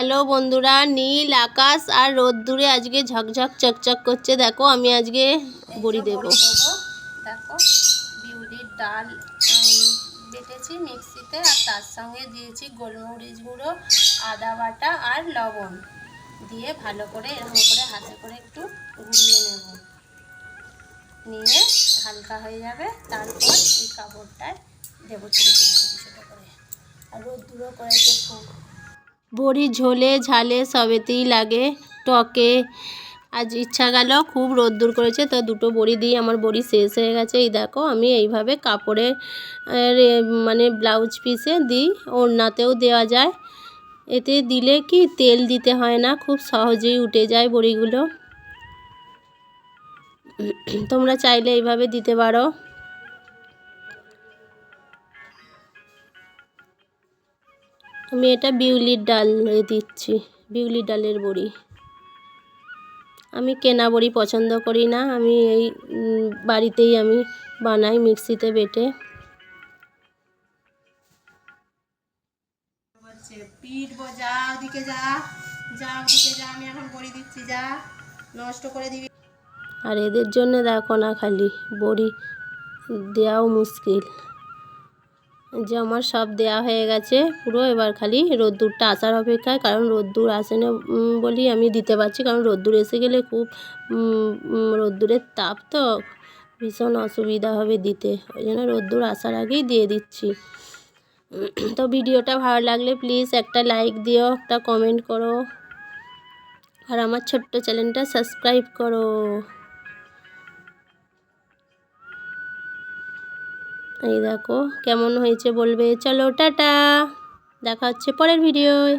Hello বন্ধুরা, নীল, আকাশ আর রোদ্দুরে আজকে ঝকঝক, চকচক করছে। দেখো, আমি আজকে বড়ি দেব। দেখো, বিউলির ডাল বেটেছি মিক্সিতে আর তার সঙ্গে দিয়েছি গোলমরিচ গুঁড়ো, আদা বাটা আর লবণ। দিয়ে ভালো করে এরকম করে হাতে করে একটু গুঁড়িয়ে নেব। নিয়ে হালকা হয়ে যাবে, তারপর এই কাপড়টায় দেবো ছোটো ছোটো ছোটো করে। আর রোদ্দুরও করেছে খুব। বড়ি ঝোলে ঝালে সবেতেই লাগে, টকে। আজ ইচ্ছা গেল, খুব রোদ্দুর করেছে, তো দুটো বড়ি দিয়ে আমার বড়ি শেষ হয়ে গেছে। এই দেখো, আমি এইভাবে কাপড়ে মানে ব্লাউজ পিসে দিই, ওড়নাতেও দেওয়া যায়। এতে দিলে কি, তেল দিতে হয় না, খুব সহজেই উঠে যায় বড়িগুলো। তোমরা চাইলে এইভাবে দিতে পারো। আমি এটা বিউলির ডাল দিচ্ছি বিউলির ডালের বড়ি। আমি কেনা বড়ি পছন্দ করি না আমি এই বাড়িতেই আমি বানাই মিক্সিতে বেটে। পিটবো যা ওদিকে যা যা ওদিকে যা আমি এখন বড়ি দিচ্ছি যা নষ্ট করে দিবি। আর এদের জন্য দেখো না খালি বড়ি দেওয়াও মুশকিল। যে আমার সব দেওয়া হয়ে গেছে পুরো, এবার খালি রোদ্দুরটা আসার অপেক্ষায়, কারণ রোদ্দুর আসে না বলি আমি দিতে পারছি, কারণ রোদ্দুর এসে গেলে খুব রোদ্দুরের তাপ তো ভীষণ অসুবিধা হবে দিতে, ওই জন্য রোদ্দুর আসার আগেই দিয়ে দিচ্ছি। তো ভিডিওটা ভালো লাগলে প্লিজ একটা লাইক দিও, একটা কমেন্ট করো, আর আমার ছোট্ট চ্যানেলটা সাবস্ক্রাইব করো। এই দেখো কেমন হয়েছে বলবে? চলো টাটা। দেখা হচ্ছে পরের ভিডিওয়